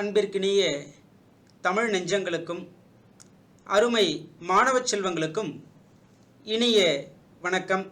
அன்பிற்கினிய தமிழ் நெஞ்சங்களுக்கும் அருமை மாணவ செல்வங்களுக்கும் இனிய வணக்கம்.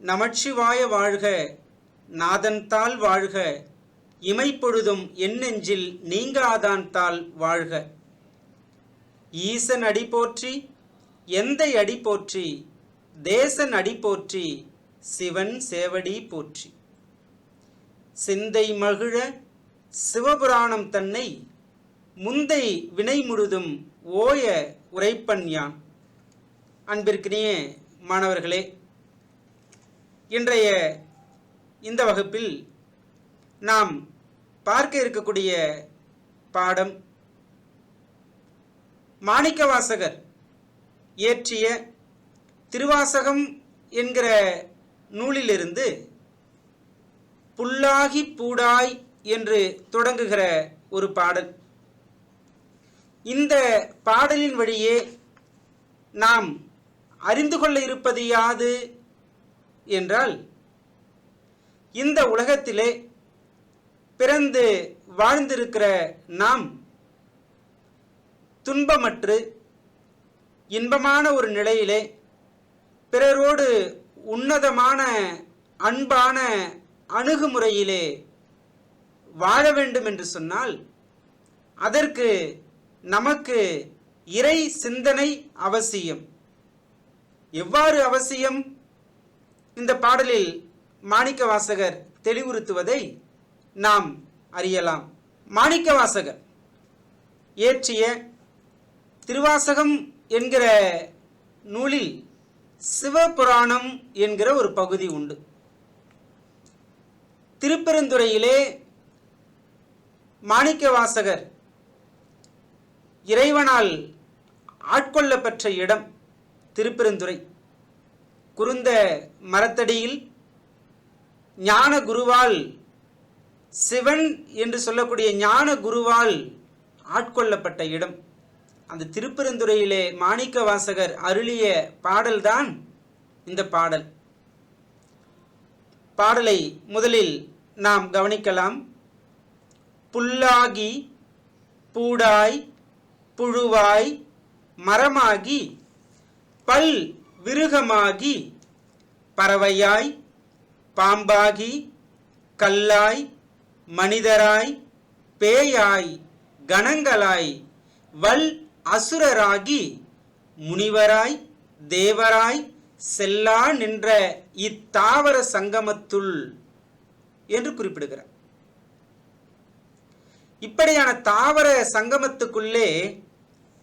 நமச்சிவாய வாழ்க நாதன்தால் வாழ்க இமைப்பொழுதும் என் நெஞ்சில் நீங்காதான் தாள் வாழ்க. ஈசன் அடி போற்றி எந்தை அடி போற்றி தேசன் அடி போற்றி சிவன் சேவடி போற்றி. சிந்தை மகிழ சிவபுராணம் தன்னை முந்தை வினை முழுதும் ஓய உரைப்பன் யான்? அன்பிற்கினிய மாணவர்களே இன்றைய இந்த வகுப்பில் நாம் பார்க்க இருக்கக்கூடிய பாடம் மாணிக்கவாசகர் இயற்றிய திருவாசகம் என்கிற நூலிலிருந்து புல்லாகி பூடாய் என்று தொடங்குகிற ஒரு பாடல். இந்த பாடலின் வழியே நாம் அறிந்து கொள்ள இருப்பது யாது என்றால் இந்த உலகத்திலே பிறந்து வாழ்ந்திருக்கிற நாம் துன்பமற்று இன்பமான ஒரு நிலையிலே பிறரோடு உன்னதமான அன்பான அணுகுமுறையிலே வாழ வேண்டும் என்று சொன்னால் அதற்கு நமக்கு இறை சிந்தனை அவசியம். எவ்வாறு அவசியம்? இந்த பாடலில் மாணிக்கவாசகர் தெளிவுறுத்துவதை நாம் அறியலாம். மாணிக்கவாசகர் இயற்றிய திருவாசகம் என்கிற நூலில் சிவபுராணம் என்கிற ஒரு பகுதி உண்டு. திருப்பெருந்துறையிலே மாணிக்கவாசகர் இறைவனால் ஆட்கொள்ளப்பெற்ற இடம் திருப்பெருந்துறை. குறுந்த மரத்தடியில் ஞான குருவால் சிவன் என்று சொல்லக்கூடிய ஞான குருவால் ஆட்கொள்ளப்பட்ட இடம். அந்த திருப்பெருந்துறையிலே மாணிக்க வாசகர் அருளிய பாடல்தான் இந்த பாடல். பாடலை முதலில் நாம் கவனிக்கலாம். புல்லாகி பூடாய் புழுவாய் மரமாகி பல் விருகமாகி பறவையாய் பாம்பாகி கல்லாய் மனிதராய் பேயாய் கணங்களாய் வல் அசுரராகி முனிவராய் தேவராய் செல்லா நின்ற இத்தாவர சங்கமத்துள் என்று குறிப்பிடுகிறார். இப்படியான தாவர சங்கமத்துக்குள்ளே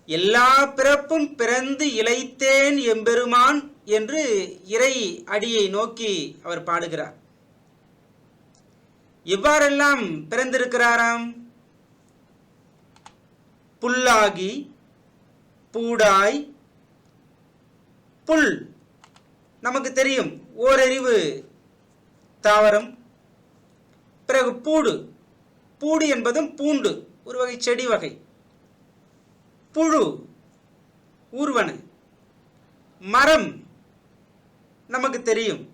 எல்லா பிறப்பும் பிறந்து இழைத்தேன் எம்பெருமான் என்று இறை அடியை நோக்கி அவர் பாடுகிறார். எவ்வாறெல்லாம் பிறந்திருக்கிறாராம்? புல்லாகி பூடாய் புல். நமக்கு தெரியும் ஓரறிவு தாவரம் பிறகு பூடு. பூடு என்பதும் பூண்டு ஒரு வகை செடி வகை. புழு ஊர்வன. மரம் நமக்கு தெரியும்.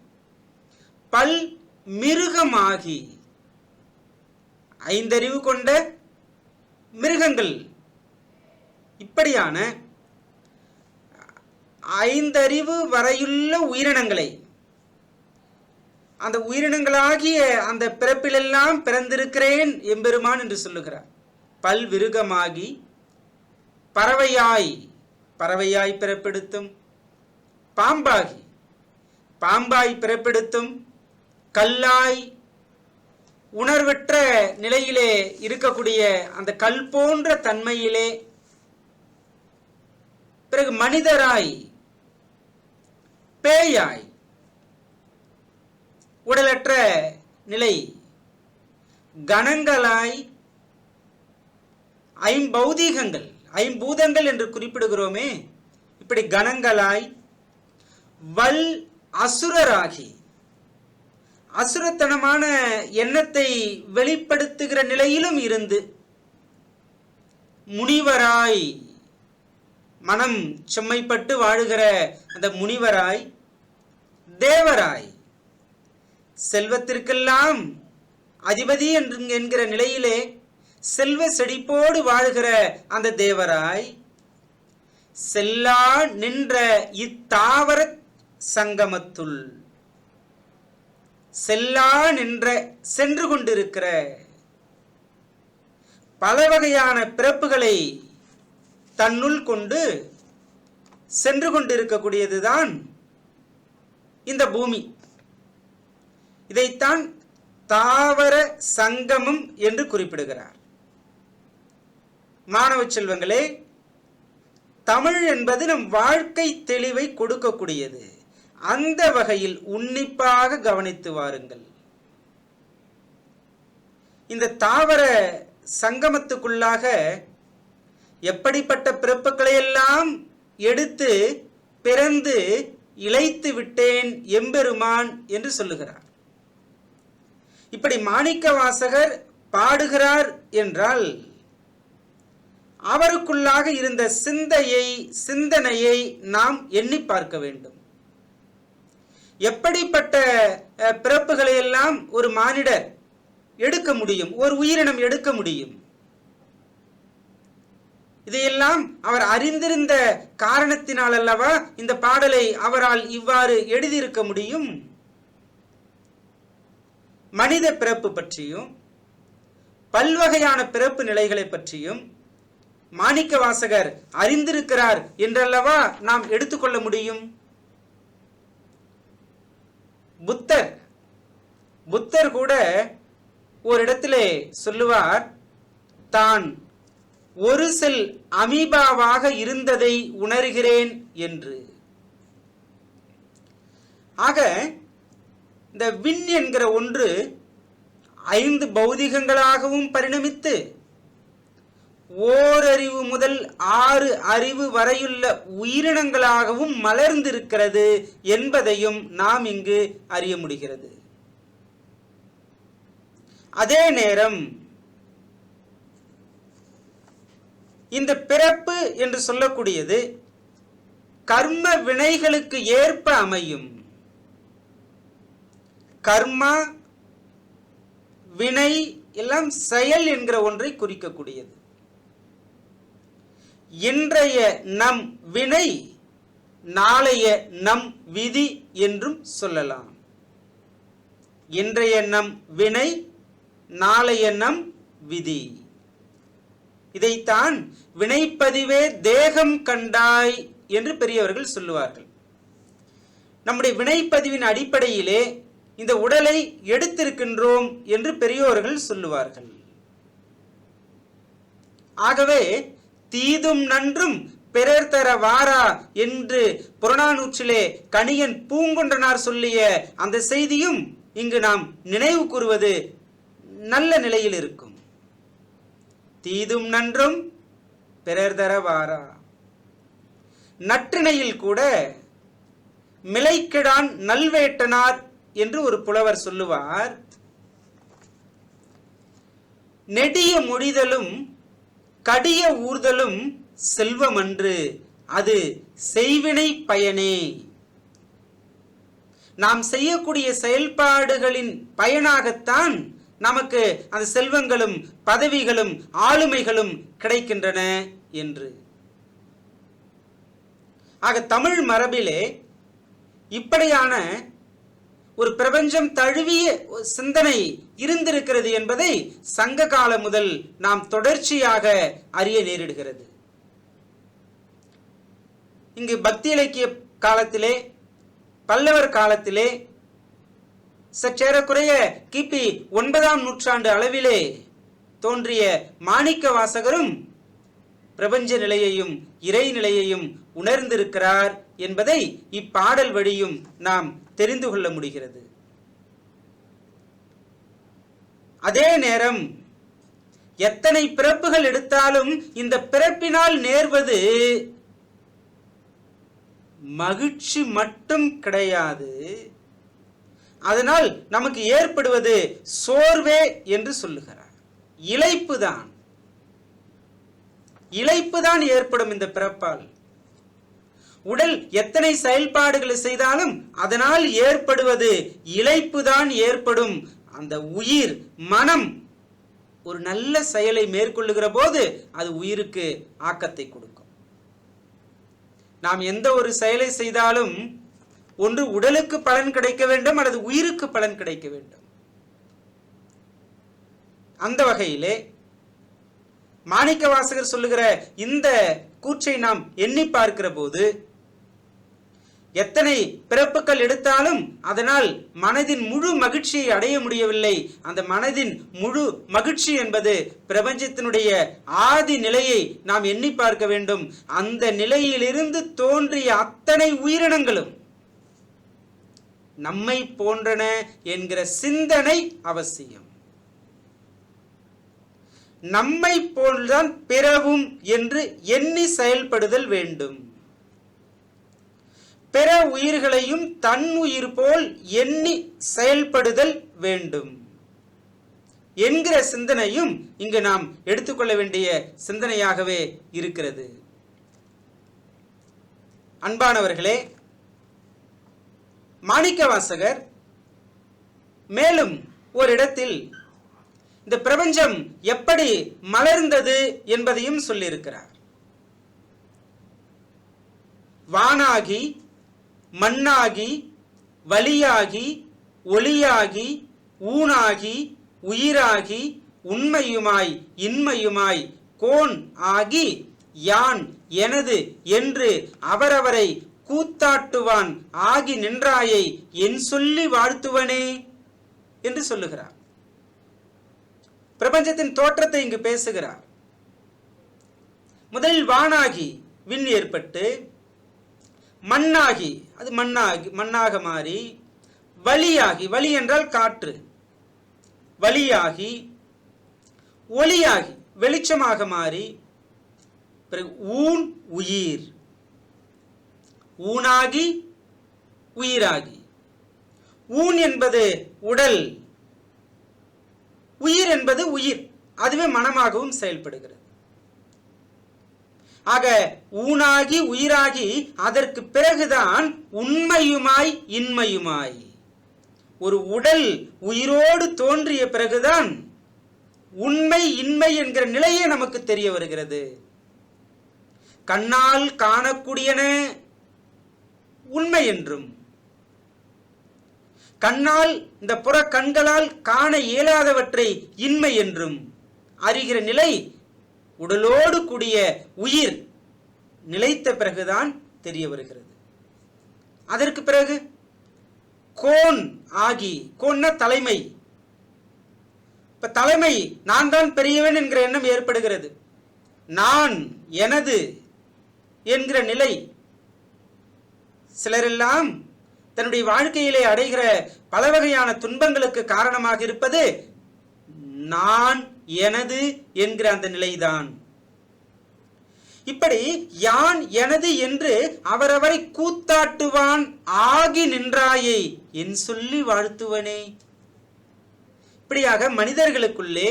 பல் மிருகமாகி ஐந்தறிவு கொண்ட மிருகங்கள். இப்படியான ஐந்தறிவு வரையுள்ள உயிரினங்களை அந்த உயிரினங்களாகிய அந்த பிறப்பிலெல்லாம் பிறந்திருக்கிறேன் எம்பெருமான் என்று சொல்லுகிறார். பல்விருகமாகி பறவையாய் பறவையாய் பிறப்பெடுத்தும். பாம்பாகி பாம்பாய் பிறப்பெடுத்தும். கல்லாய் உணர்வற்ற நிலையிலே இருக்கக்கூடிய அந்த கல் போன்ற தன்மையிலே பிறகு மனிதராய் பேயாய் உடலற்ற நிலை. கணங்களாய் ஐம்பௌதீகங்கள் ஐம்பூதங்கள் என்று குறிப்பிடுகிறோமே. இப்படி கணங்களாய் வல் அசுரராகி அசுரத்தனமான எண்ணத்தை வெளிப்படுத்துகிற நிலையிலும் இருந்து முனிவராய் மனம் செம்மைப்பட்டு வாழுகிற அந்த முனிவராய் தேவராய் செல்வத்திற்கெல்லாம் அதிபதி என்கிற நிலையிலே செல்வ செழிப்போடு வாழ்கிற அந்த தேவராய் செல்லா நின்ற இத்தாவர சங்கமத்துள் செல்லா நின்ற சென்று கொண்டிருக்கிற பல வகையான பிறப்புகளை தன்னுள் கொண்டு சென்று கொண்டிருக்கக்கூடியதுதான் இந்த பூமி. இதைத்தான் தாவர சங்கமம் என்று குறிப்பிடுகிறார். மாணவ செல்வங்களே தமிழ் என்பது நம் வாழ்க்கை தெளிவை கொடுக்கக்கூடியது. அந்த வகையில் உன்னிப்பாக கவனித்து வாருங்கள். இந்த தாவர சங்கமத்துக்குள்ளாக எப்படிப்பட்ட பிறப்புகளையெல்லாம் எடுத்து பிறந்து இழைத்து விட்டேன் எம்பெருமான் என்று சொல்லுகிறார். இப்படி மாணிக்க வாசகர் பாடுகிறார் என்றால் அவருக்குள்ளாக இருந்த சிந்தையை சிந்தனையை நாம் எண்ணி பார்க்க வேண்டும். எப்படிப்பட்ட அஹ், பிறப்புகளை எல்லாம் ஒரு மானிடர் எடுக்க முடியும் ஒரு உயிரினம் எடுக்க முடியும்? இதையெல்லாம் அவர் அறிந்திருந்த காரணத்தினால் அல்லவா இந்த பாடலை அவரால் இவ்வாறு எழுதியிருக்க முடியும்? மனித பிறப்பு பற்றியும் பல்வகையான பிறப்பு நிலைகளை பற்றியும் மாணிக்க வாசகர் அறிந்திருக்கிறார் என்றல்லவா நாம் எடுத்துக்கொள்ள முடியும்? புத்தர் புத்தர் கூட ஒரு இடத்திலே சொல்லுவார் தான் ஒரு செல் அமீபாவாக இருந்ததை உணர்கிறேன் என்று. ஆக இந்த விண் என்கிற ஒன்று ஐந்து பௌதிகங்களாகவும் பரிணமித்து ஓரறிவு முதல் ஆறு அறிவு வரையுள்ள உயிரினங்களாகவும் மலர்ந்திருக்கிறது என்பதையும் நாம் இங்கு அறிய முடிகிறது. அதே நேரம் இந்த பிறப்பு என்று சொல்லக்கூடியது கர்ம வினைகளுக்கு ஏற்ப அமையும். கர்மா வினை எல்லாம் செயல் என்கிற ஒன்றை குறிக்கக்கூடியது. இன்றைய நம் வினை நாளைய நம் விதி என்றும் சொல்லலாம். இன்றைய நம் வினை நாளைய நம் விதி. இதைத்தான் வினைப்பதிவே தேகம் கண்டாய் என்று பெரியவர்கள் சொல்லுவார்கள். நம்முடைய வினைப்பதிவின் அடிப்படையிலே இந்த உடலை எடுத்திருக்கின்றோம் என்று பெரியோர்கள் சொல்லுவார்கள். ஆகவே தீதும் நன்றும் பிறர் தர வாரா என்று புறநானூற்றிலே கணியன் பூங்கொன்றனார் சொல்லிய அந்த செய்தியும் இங்கு நாம் நினைவு கூறுவது நல்ல நிலையில் இருக்கும். தீதும் நன்றும் பிறர் தர வாரா. நற்றிணையில் கூட மிளைக்கிடான் நல்வேட்டனார் என்று ஒரு புலவர் சொல்லுவார். நெடிய முடிதலும் கடிய ஊர்தலும் செல்வமன்று அது செய்வினை பயனே. நாம் செய்யக்கூடிய செயல்பாடுகளின் பயனாகத்தான் நமக்கு அந்த செல்வங்களும் பதவிகளும் ஆளுமைகளும் கிடைக்கின்றன என்று. ஆக தமிழ் மரபிலே இப்படியான ஒரு பிரபஞ்சம் தழுவிய சிந்தனை இருந்திருக்கிறது என்பதை சங்க காலம் முதல் நாம் தொடர்ச்சியாக அறிய நேரிடுகிறது. இங்கு பக்தி இலக்கிய காலத்திலே பல்லவர் காலத்திலே சற்றேறக்குறைய கிபி ஒன்பதாம் நூற்றாண்டு அளவிலே தோன்றிய மாணிக்க வாசகரும் பிரபஞ்ச நிலையையும் இறை நிலையையும் உணர்ந்திருக்கிறார் என்பதை இப்பாடல் வழியும் நாம் தெரிந்து கொள்ள முடிகிறது. அதே நேரம் எத்தனை பிறப்புகள் எடுத்தாலும் இந்த பிறப்பினால் நேர்வது மகிழ்ச்சி மட்டும் கிடையாது. அதனால் நமக்கு ஏற்படுவது சோர்வே என்று சொல்லுகிறார். இழைப்பு தான். இழைப்பு தான் ஏற்படும் இந்த பிறப்பால். உடல் எத்தனை செயல்பாடுகளை செய்தாலும் அதனால் ஏற்படுவது இழைப்பு தான் ஏற்படும். அந்த உயிர் மனம் ஒரு நல்ல செயலை மேற்கொள்ளுகிற போது அது உயிருக்கு ஆக்கத்தை கொடுக்கும். நாம் எந்த ஒரு செயலை செய்தாலும் ஒன்று உடலுக்கு பலன் கிடைக்க வேண்டும் அல்லது உயிருக்கு பலன் கிடைக்க வேண்டும். அந்த வகையிலே மாணிக்க வாசகர் சொல்லுகிற இந்த கூற்றை நாம் எண்ணி பார்க்கிற போது எத்தனை பிறப்புகள் எடுத்தாலும் அதனால் மனதின் முழு மகிழ்ச்சியை அடைய முடியவில்லை. அந்த மனதின் முழு மகிழ்ச்சி என்பது பிரபஞ்சத்தினுடைய ஆதி நிலையை நாம் எண்ணி பார்க்க வேண்டும். அந்த நிலையிலிருந்து தோன்றிய அத்தனை உயிரினங்களும் நம்மை போன்றன என்கிற சிந்தனை அவசியம். நம்மை போல்தான் பிறவும் என்று எண்ணி செயல்படுதல் வேண்டும். பிற உயிர்களையும் தன் உயிர் போல் எண்ணி செயல்படுதல் வேண்டும். என்கிற சிந்தனையும் இங்கு நாம் எடுத்துக்கொள்ள வேண்டிய சிந்தனையாகவே இருக்கிறது. அன்பானவர்களே மாணிக்கவாசகர் மேலும் ஒரு இடத்தில் இந்த பிரபஞ்சம் எப்படி மலர்ந்தது என்பதையும் சொல்லியிருக்கிறார். வானாகி மண்ணாகி வலியாகி ஒளியாகி ஊனாகி உயிராகி உண்மையுமாய் இன்மையுமாய் கோன் ஆகி யான் எனது என்று அவரவரை கூத்தாட்டுவான். ஆகி நின்றாயை என் சொல்லி வாழ்த்துவனே என்று சொல்லுகிறார். பிரபஞ்சத்தின் தோற்றத்தை இங்கு பேசுகிறார். முதலில் வானாகி விண் ஏற்பட்டு மண்ணாகி அது மண்ணாகி மண்ணாக மாறி வலியாகி வலி என்றால் காற்று. வலியாகி ஒளியாகி வெளிச்சமாக மாறி பிறகு ஊன் உயிர். ஊனாகி உயிராகி. ஊன் என்பது உடல். உயிர் என்பது உயிர். அதுவே மனமாகவும் செயல்படுகிறது. ஆக ஊனாகி உயிராகி அதற்கு பிறகுதான் உண்மையுமாய் இன்மையுமாய். ஒரு உடல் உயிரோடு தோன்றிய பிறகுதான் உண்மை இன்மை என்கிற நிலையே நமக்கு தெரிய வருகிறது. கண்ணால் காணக்கூடியன உண்மை என்றும் கண்ணால் இந்த புற கண்களால் காண இயலாதவற்றை இன்மை என்றும் அறிகிற நிலை உடலோடு கூடிய உயிர் நிலைத்த பிறகுதான் தெரிய வருகிறது. அதற்கு பிறகு கோன் ஆகி கோன்னா தலைமை. இப்ப தலைமை நான் தான் பெரியவன் என்கிற எண்ணம் ஏற்படுகிறது. நான் எனது என்கிற நிலை. சிலரெல்லாம் தன்னுடைய வாழ்க்கையிலே அடைகிற பல வகையான துன்பங்களுக்கு காரணமாக இருப்பது நான் எனது என்கிற அந்த நிலைதான். இப்படி யான் எனது என்று அவரவரை கூத்தாட்டுவான் ஆகி நின்றாயை என் சொல்லி வாழ்த்துவனே. இப்படியாக மனிதர்களுக்குள்ளே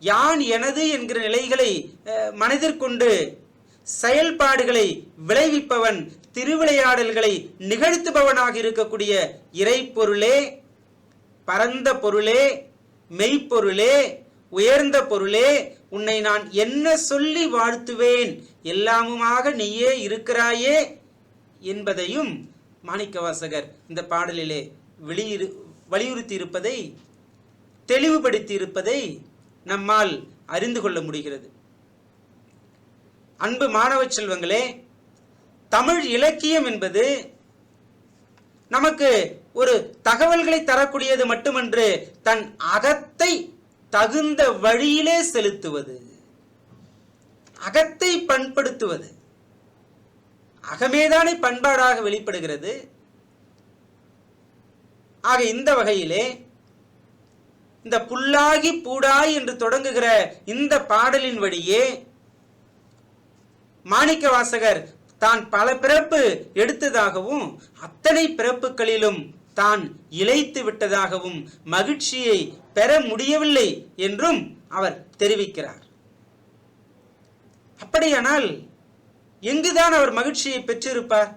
யான் எனது என்கிற நிலைகளை மனதிற்கொண்டு செயல்பாடுகளை விளைவிப்பவன் திருவிளையாடல்களை நிகழ்த்துபவனாக இருக்கக்கூடிய இறைப்பொருளே பரந்த பொருளே மெய்ப்பொருளே உயர்ந்த பொருளே உன்னை நான் என்ன சொல்லி வாழ்த்துவேன்? எல்லாமுமாக நீயே இருக்கிறாயே? என்பதையும் மாணிக்கவாசகர் இந்த பாடலிலே வெளியிரு வலியுறுத்தி இருப்பதை தெளிவுபடுத்தி இருப்பதை நம்மால் அறிந்து கொள்ள முடிகிறது. அன்பு மாணவ செல்வங்களே தமிழ் இலக்கியம் என்பது நமக்கு ஒரு தகவல்களை தரக்கூடியது மட்டுமன்று தன் அகத்தை தகுந்த வழியிலே செலுத்துவது. அகத்தை பண்படுத்துவது. அகமேதானே பண்பாடாக வெளிப்படுகிறது. ஆக இந்த வகையிலே இந்த புல்லாகி பூடாய் என்று தொடங்குகிற இந்த பாடலின் வழியே மாணிக்க வாசகர் தான் பல பிறப்பு எடுத்ததாகவும் அத்தனை பிறப்புகளிலும் தான் இழைத்து விட்டதாகவும் மகிழ்ச்சியை பெற முடியவில்லை என்றும் அவர் தெரிவிக்கிறார். அப்படியானால் எங்குதான் அவர் மகிழ்ச்சியை பெற்றிருப்பார்?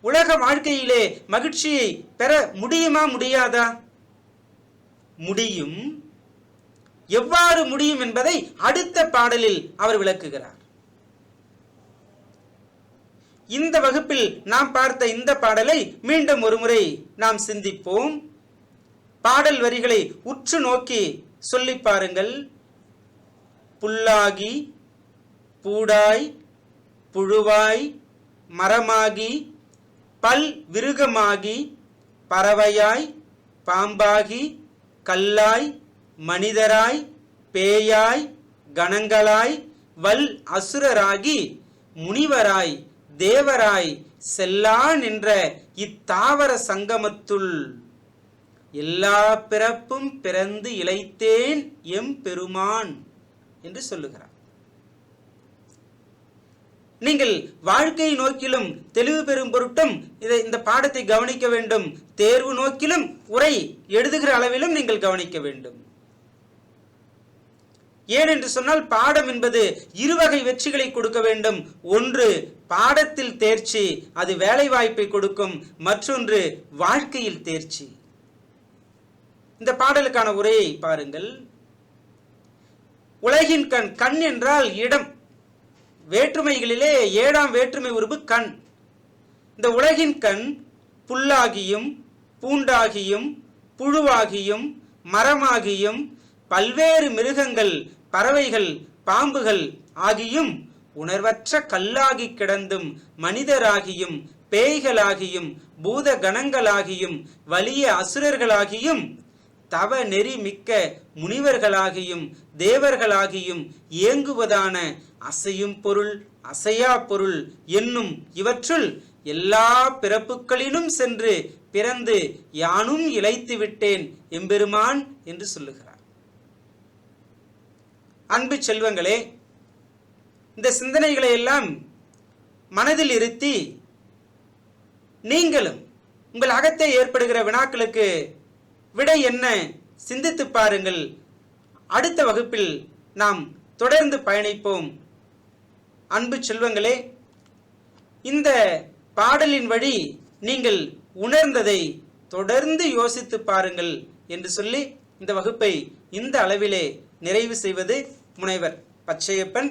உலக வாழ்க்கையிலே மகிழ்ச்சியை பெற முடியுமா முடியாதா? முடியும். எவ்வாறு முடியும் என்பதை அடுத்த பாடலில் அவர் விளக்குகிறார். இந்த வகுப்பில் நாம் பார்த்த இந்த பாடலை மீண்டும் ஒருமுறை நாம் சிந்திப்போம். பாடல் வரிகளை உற்று நோக்கி சொல்லி பாருங்கள். புல்லாகி பூடாய் புழுவாய் மரமாகி பல் விருகமாகி பறவையாய் பாம்பாகி கல்லாய் மனிதராய் பேயாய் கணங்களாய் வல் அசுரராகி முனிவராய் தேவராய் செல்லா நின்ற இத்தாவர சங்கமத்துள் எல்லா பிறப்பும் பிறந்து இழைத்தேன் எம் பெருமான் என்று சொல்லுகிறார். நீங்கள் வாழ்க்கை நோக்கிலும் தெளிவு பெறும் பொருட்டும் இதை இந்த பாடத்தை கவனிக்க வேண்டும். தேர்வு நோக்கிலும் உரை எழுதுகிற அளவிலும் நீங்கள் கவனிக்க வேண்டும். ஏன் என்று சொன்னால் பாடம் என்பது இருவகை வெற்றிகளை கொடுக்க வேண்டும். ஒன்று பாடத்தில் தேர்ச்சி அது வேலை வாய்ப்பை கொடுக்கும் மற்றொன்று வாழ்க்கையில் தேர்ச்சி. இந்த பாடலுக்கான உரையை பாருங்கள். உலகின் கண் கண் என்றால் இடம். வேற்றுமைகளிலே ஏழாம் வேற்றுமை உருவு கண். இந்த உலகின் கண் புல்லாகியும் பூண்டாகியும் புழுவாகியும் மரமாகியும் பல்வேறு மிருகங்கள் பறவைகள் பாம்புகள் ஆகியும் உணர்வற்ற கல்லாகி கிடந்தும் மனிதராகியும் பேய்களாகியும் பூத கணங்களாகியும் வலிய அசுரர்களாகியும் தவ நெறி மிக்க முனிவர்களாகியும் தேவர்களாகியும் இயங்குவதான அசையும் பொருள் அசையா பொருள் என்னும் இவற்றுள் எல்லா பிறப்புகளிலும் சென்று பிறந்து யானும் இழைத்து விட்டேன் எம்பெருமான் என்று சொல்லுகிறார். அன்பு செல்வங்களே இந்த சிந்தனைகளை எல்லாம் மனதில் இருத்தி நீங்களும் உங்கள் அகத்தை ஏற்படுகிற வினாக்களுக்கு விடை என்ன சிந்தித்து பாருங்கள். அடுத்த வகுப்பில் நாம் தொடர்ந்து பயணிப்போம். அன்பு செல்வங்களே இந்த பாடலின் வழி நீங்கள் உணர்ந்ததை தொடர்ந்து யோசித்து பாருங்கள் என்று சொல்லி இந்த வகுப்பை இந்த அளவிலே நிறைவு செய்வது முனைவர் பச்சையப்பன்.